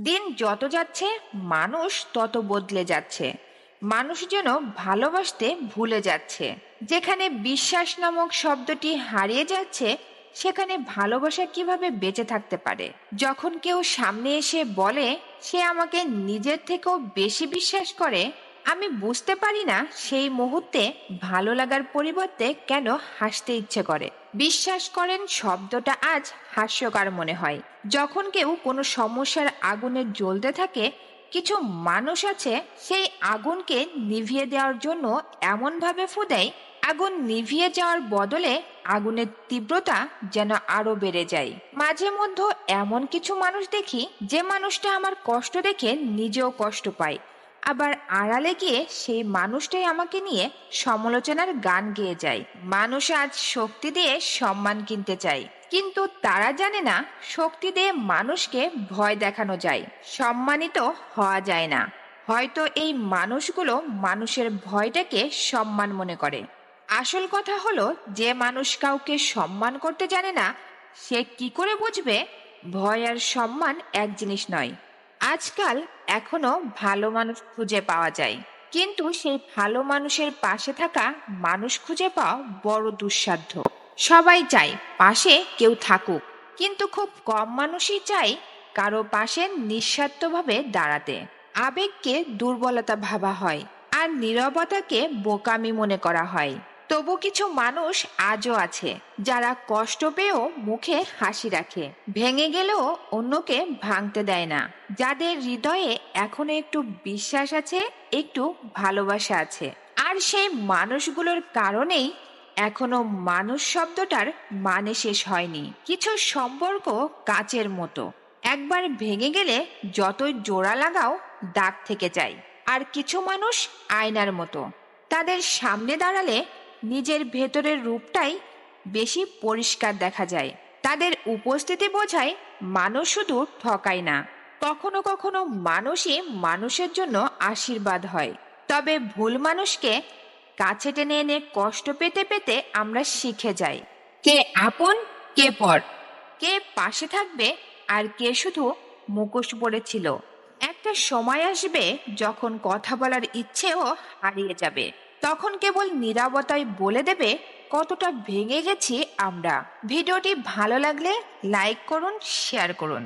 দিন যত যাচ্ছে, মানুষ তত বদলে যাচ্ছে। মানুষ যেন ভালোবাসতে ভুলে যাচ্ছে। যেখানে বিশ্বাস নামক শব্দটি হারিয়ে যাচ্ছে, সেখানে ভালোবাসা কীভাবে বেঁচে থাকতে পারে? যখন কেউ সামনে এসে বলে, সে আমাকে নিজের থেকেও বেশি বিশ্বাস করে আমি বুঝতে পারি না সেই মুহূর্তে ভালো লাগার পরিবর্তে কেন হাসতে ইচ্ছে করে। বিশ্বাস করেন, শব্দটা আজ হাস্যকর মনে হয়। যখন কেউ কোনো সমস্যার আগুনে জ্বলতে থাকে, কিছু মানুষ আছে সেই আগুনকে নিভিয়ে দেওয়ার জন্য এমনভাবে ফুদেয় আগুন নিভিয়ে যাওয়ার বদলে আগুনের তীব্রতা যেন আরও বেড়ে যায়। মাঝে মধ্যে এমন কিছু মানুষ দেখি, যে মানুষটা আমার কষ্ট দেখে নিজেও কষ্ট পায়। আবার আড়ালে গিয়ে সেই মানুষটাই আমাকে নিয়ে সমালোচনার গান গেয়ে যায়। মানুষ আজ শক্তি দিয়ে সম্মান কিনতে চায়। কিন্তু তারা জানে না শক্তি দিয়ে মানুষকে ভয় দেখানো যায়। সম্মানিত হওয়া যায় না। হয়তো এই মানুষগুলো মানুষের ভয়টাকে সম্মান মনে করে। আসল কথা হলো, যে মানুষ কাউকে সম্মান করতে জানে না, সে কি করে বুঝবে? ভয় আর সম্মান এক জিনিস নয়। আজকাল এখনও ভালো মানুষ খুঁজে পাওয়া যায়। কিন্তু সেই ভালো মানুষের পাশে থাকা মানুষ খুঁজে পাওয়া বড় দুঃসাধ্য। সবাই চায় পাশে কেউ থাকুক, কিন্তু খুব কম মানুষই চায় কারও পাশে নিঃস্বার্থভাবে দাঁড়াতে। আবেগকে দুর্বলতা ভাবা হয় আর নীরবতাকে বোকামি মনে করা হয়। তবু কিছু মানুষ আজও আছে, যারা কষ্ট পেয়েও মুখে হাসি রাখে। ভেঙে গেলেও অন্যকে ভাঙতে দেয় না। যাদের হৃদয়ে এখনও একটু বিশ্বাস আছে, একটু ভালোবাসা আছে। আর সেই মানুষগুলোর কারণেই এখনও মানুষ শব্দটার মানে শেষ হয়নি। কিছু সম্পর্ক কাচের মতো। একবার ভেঙে গেলে যতই জোড়া লাগাও, দাগ থেকে যায়। আর কিছু মানুষ আয়নার মতো। তাদের সামনে দাঁড়ালে নিজের ভেতরের রূপটাই বেশি পরিষ্কার দেখা যায়। তাদের উপস্থিতি বোঝায় মানুষ শুধু ঠকায় না। কখনো কখনো মানুষই মানুষের জন্য আশীর্বাদ হয়। তবে ভুল মানুষকে কাছে টেনে এনে কষ্ট পেতে পেতে আমরা শিখে যাই। কে আপন, কে পর। কে পাশে থাকবে আর কে শুধু মুখোশ পড়েছিল। একটা সময় আসবে যখন কথা বলার ইচ্ছেও হারিয়ে যাবে। তখন কেবল নিরাপত্তায় বলে দেবে কতটা ভেঙে গেছি আমরা। ভিডিওটি ভালো লাগলে লাইক করুন, শেয়ার করুন।